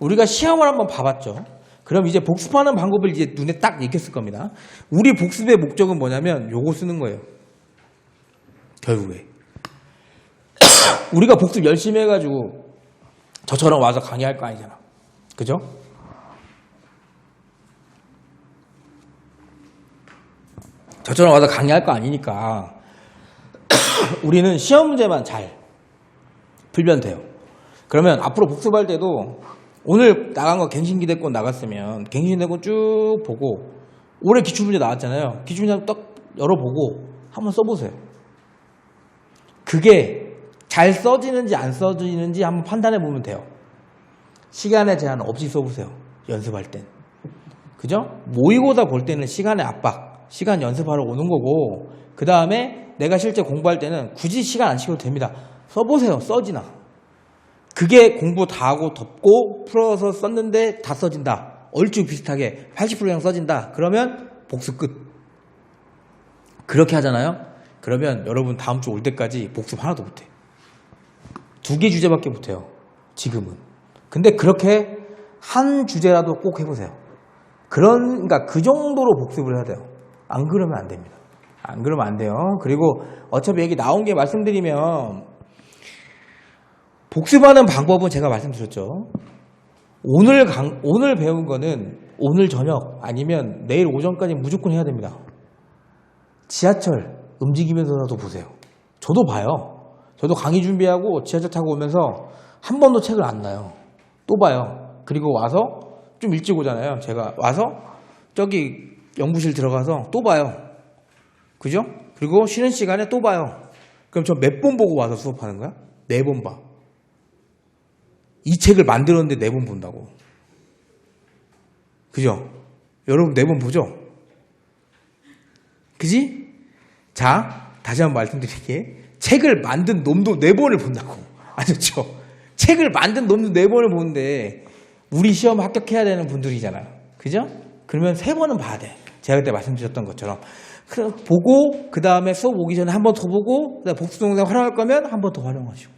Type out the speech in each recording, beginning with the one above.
우리가 시험을 한번 봐봤죠. 그럼 이제 복습하는 방법을 이제 눈에 딱 익혔을 겁니다. 우리 복습의 목적은 뭐냐면 요거 쓰는 거예요. 결국에. 우리가 복습 열심히 해가지고 저처럼 와서 강의할 거 아니잖아. 그죠? 저처럼 와서 강의할 거 아니니까 우리는 시험 문제만 잘 풀면 돼요. 그러면 앞으로 복습할 때도 오늘 나간 거 갱신기대권 나갔으면 갱신기대권 쭉 보고 올해 기출문제 나왔잖아요. 기출문제 딱 열어보고 한번 써보세요. 그게 잘 써지는지 안 써지는지 한번 판단해 보면 돼요. 시간의 제한 없이 써보세요. 연습할 땐. 그죠? 모의고사 볼 때는 시간의 압박, 시간 연습하러 오는 거고, 그 다음에 내가 실제 공부할 때는 굳이 시간 안 시켜도 됩니다. 써보세요. 써지나. 그게 공부 다 하고 덮고 풀어서 썼는데 다 써진다. 얼추 비슷하게 80% 이상 써진다. 그러면 복습 끝. 그렇게 하잖아요. 그러면 여러분 다음 주 올 때까지 복습 하나도 못해. 두 개 주제밖에 못해요. 지금은. 근데 그렇게 한 주제라도 꼭 해보세요. 그런, 그러니까 그 정도로 복습을 해야 돼요. 안 그러면 안 됩니다. 안 그러면 안 돼요. 그리고 어차피 여기 나온 게 말씀드리면 복습하는 방법은 제가 말씀드렸죠. 오늘 강, 오늘 배운 거는 오늘 저녁 아니면 내일 오전까지 무조건 해야 됩니다. 지하철 움직이면서라도 보세요. 저도 봐요. 저도 강의 준비하고 지하철 타고 오면서 한 번도 책을 안 놔요. 또 봐요. 그리고 와서 좀 일찍 오잖아요. 제가 와서 저기 연구실 들어가서 또 봐요. 그죠? 그리고 쉬는 시간에 또 봐요. 그럼 저 몇 번 보고 와서 수업하는 거야? 네 번 봐. 이 책을 만들었는데 네 번 본다고. 그죠? 여러분 네 번 보죠? 그지? 자, 다시 한번 말씀드릴게. 책을 만든 놈도 네 번을 본다고. 아셨죠? 책을 만든 놈도 네 번을 보는데, 우리 시험 합격해야 되는 분들이잖아요. 그죠? 그러면 세 번은 봐야 돼. 제가 그때 말씀드렸던 것처럼. 그 보고, 그 다음에 수업 오기 전에 한 번 더 보고, 복수 동영상 활용할 거면 한 번 더 활용하시고.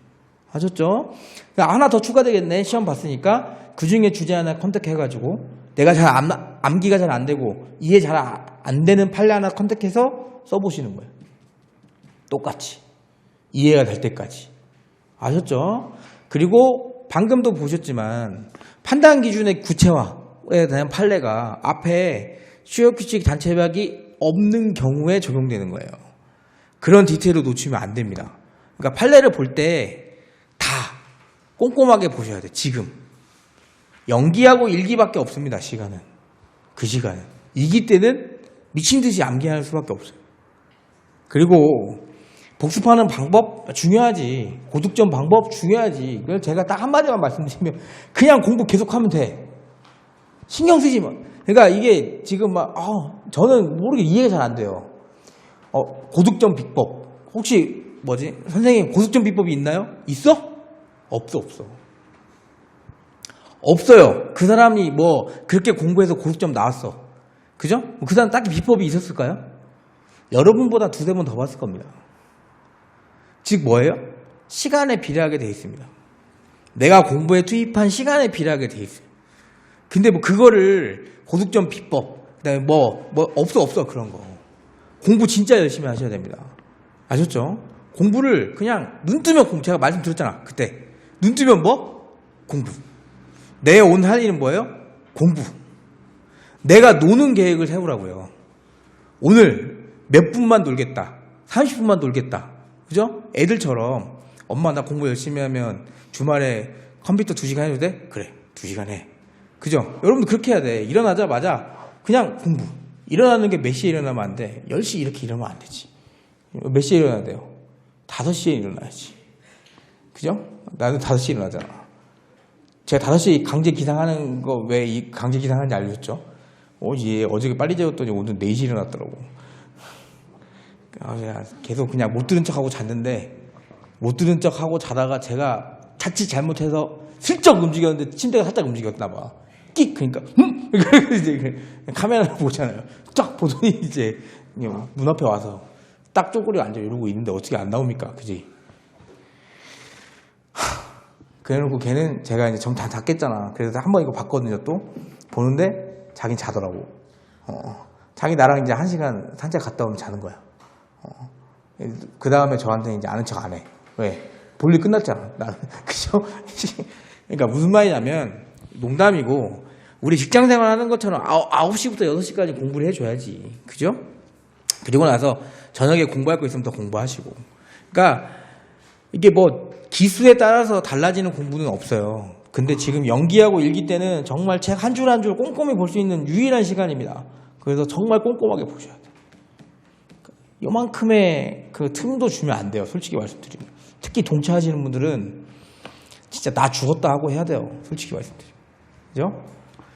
아셨죠? 그러니까 하나 더 추가되겠네. 시험 봤으니까. 그 중에 주제 하나 컨택해가지고, 내가 잘 암, 암기가 잘 안 되고, 이해 잘 안 되는 판례 하나 컨택해서 써보시는 거예요. 똑같이. 이해가 될 때까지. 아셨죠? 그리고 방금도 보셨지만 판단 기준의 구체화에 대한 판례가 앞에 수요 규칙 단체 협약이 없는 경우에 적용되는 거예요. 그런 디테일을 놓치면 안 됩니다. 그러니까 판례를 볼 때 다 꼼꼼하게 보셔야 돼. 지금 연기하고 일기밖에 없습니다. 시간은 그 시간은 이기 때는 미친 듯이 암기하는 수밖에 없어요. 그리고 복습하는 방법 중요하지. 고득점 방법 중요하지. 이걸 제가 딱 한마디만 말씀드리면 그냥 공부 계속하면 돼. 신경 쓰지 마. 그러니까 이게 지금 막 아, 저는 모르게 이해가 잘 안 돼요. 어, 고득점 비법. 혹시 뭐지? 선생님 고득점 비법이 있나요? 있어? 없어 없어. 없어요. 그 사람이 뭐 그렇게 공부해서 고득점 나왔어. 그죠? 그 사람 딱히 비법이 있었을까요? 여러분보다 두세 번 더 봤을 겁니다. 즉 뭐예요? 시간에 비례하게 돼 있습니다. 내가 공부에 투입한 시간에 비례하게 돼 있어요. 근데 뭐 그거를 고득점 비법, 그다음에 뭐, 뭐 없어 없어 그런 거. 공부 진짜 열심히 하셔야 됩니다. 아셨죠? 공부를 그냥 눈 뜨면 공부, 제가 말씀드렸잖아. 그때. 눈 뜨면 뭐? 공부. 내 오늘 할 일은 뭐예요? 공부. 내가 노는 계획을 세우라고요. 오늘 몇 분만 놀겠다. 30분만 놀겠다. 그죠? 애들처럼 엄마 나 공부 열심히 하면 주말에 컴퓨터 2시간 해도 돼? 그래. 2시간 해. 그죠? 여러분도 그렇게 해야 돼. 일어나자마자 그냥 공부. 일어나는 게 몇 시에 일어나면 안 돼? 10시 이렇게 일어나면 안 되지. 몇 시에 일어나야 돼요? 5시에 일어나야지. 그죠? 나는 5시에 일어나잖아. 제가 5시 강제 기상하는 거왜이 강제 기상하는지 알려줬죠? 어, 예, 어저께 빨리 재웠더니 오늘 4시 일어났더라고. 아, 계속 그냥 못 들은 척하고 잤는데 못 들은 척하고 자다가 제가 자칫 잘못해서 슬쩍 움직였는데 침대가 살짝 움직였나 봐. 끽 그러니까 음 이제 카메라를 보잖아요. 쫙 보더니 이제 문 앞에 와서 딱 쪼그려 앉아 이러고 있는데 어떻게 안 나옵니까, 그지? 그래놓고 걔는 제가 이제 정다 닫겠잖아. 그래서 한 번 이거 봤거든요, 또. 보는데 자긴 자더라고. 어. 자기 나랑 이제 한 시간 산책 갔다 오면 자는 거야. 어. 그 다음에 저한테 이제 아는 척 안 해. 왜? 볼일 끝났잖아. 나는. 그죠? 그러니까 무슨 말이냐면, 농담이고, 우리 직장 생활 하는 것처럼 9시부터 6시까지 공부를 해줘야지. 그죠? 그리고 나서 저녁에 공부할 거 있으면 더 공부하시고. 그러니까 이게 뭐 기수에 따라서 달라지는 공부는 없어요. 근데 지금 연기하고 일기 때는 정말 책 한 줄 한 줄 꼼꼼히 볼 수 있는 유일한 시간입니다. 그래서 정말 꼼꼼하게 보셔야 돼요. 요만큼의 그 틈도 주면 안 돼요. 솔직히 말씀드리면. 특히 동차하시는 분들은 진짜 나 죽었다 하고 해야 돼요. 솔직히 말씀드리면. 그죠?